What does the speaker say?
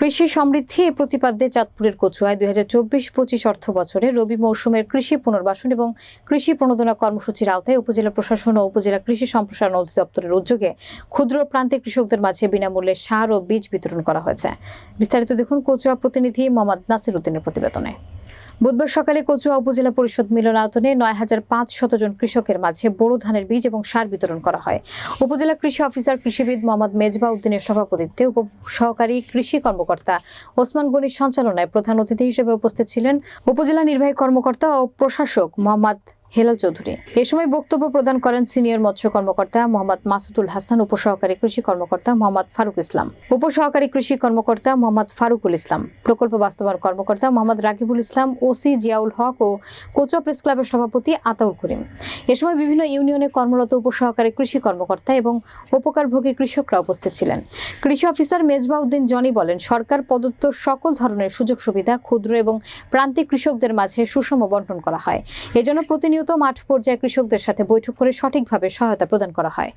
কৃষি সমৃদ্ধি এ প্রতিপাদ্যে চাঁদপুরের কচুয়ায় দুই হাজার চব্বিশ পঁচিশ অর্থ বছরে রবি মৌসুমের কৃষি পুনর্বাসন এবং কৃষি প্রণোদনা কর্মসূচির আওতায় উপজেলা প্রশাসন ও উপজেলা কৃষি সম্প্রসারণ অধিদপ্তরের উদ্যোগে ক্ষুদ্র প্রান্তে কৃষকদের মাঝে বিনামূল্যে সার ও বীজ বিতরণ করা হয়েছে। বিস্তারিত দেখুন কচুয়া প্রতিনিধি মোহাম্মদ নাসির উদ্দিনের প্রতিবেদনে। বুধবার সকালে কচুয়া উপজেলা পরিষদ মিলনায়তনে নয় হাজার পাঁচ শত জন কৃষকের মাঝে বোরো ধানের বীজ এবং সার বিতরণ করা হয়। উপজেলা কৃষি অফিসার, কৃষিবিদ মোহাম্মদ মেজবা উদ্দিনের সভাপতিত্বে উপ সহকারী কৃষি কর্মকর্তা ওসমান গনির সঞ্চালনায় প্রধান অতিথি হিসেবে উপস্থিত ছিলেন উপজেলা নির্বাহী কর্মকর্তা ও প্রশাসক মোহাম্মদ হেলাল চৌধুরী। এ সময় বক্তব্য প্রদান করেন সিনিয়র মৎস্য কর্মকর্তা মোহাম্মদ মাসুদুল হাসান, উপসহকারী কৃষি কর্মকর্তা মোহাম্মদ ফারুক ইসলাম, উপসহকারী কৃষি কর্মকর্তা মোহাম্মদ ফারুকুল ইসলাম, প্রকল্প বাস্তবায়ন কর্মকর্তা মোহাম্মদ রাকিবুল ইসলাম, ওসি জিয়াউল হক ও কোচুয়া প্রেস ক্লাবের সভাপতি আতাউল করিম। এ সময় বিভিন্ন ইউনিয়নে কর্মরত উপসহকারী কৃষি কর্মকর্তা এবং উপকারভোগী কৃষকরা উপস্থিত ছিলেন। কৃষি অফিসার মেজবা উদ্দিন জনি বলেন, সরকার প্রদত্ত সকল ধরনের সুযোগ সুবিধা ক্ষুদ্র এবং প্রান্তিক কৃষকদের মাঝে সুষম বন্টন করা হয়। এজন্য প্রতিনিয়ত মাঠ পর্যায়ে কৃষকদের সাথে বৈঠক করে সঠিকভাবে সহায়তা প্রদান করা হয়।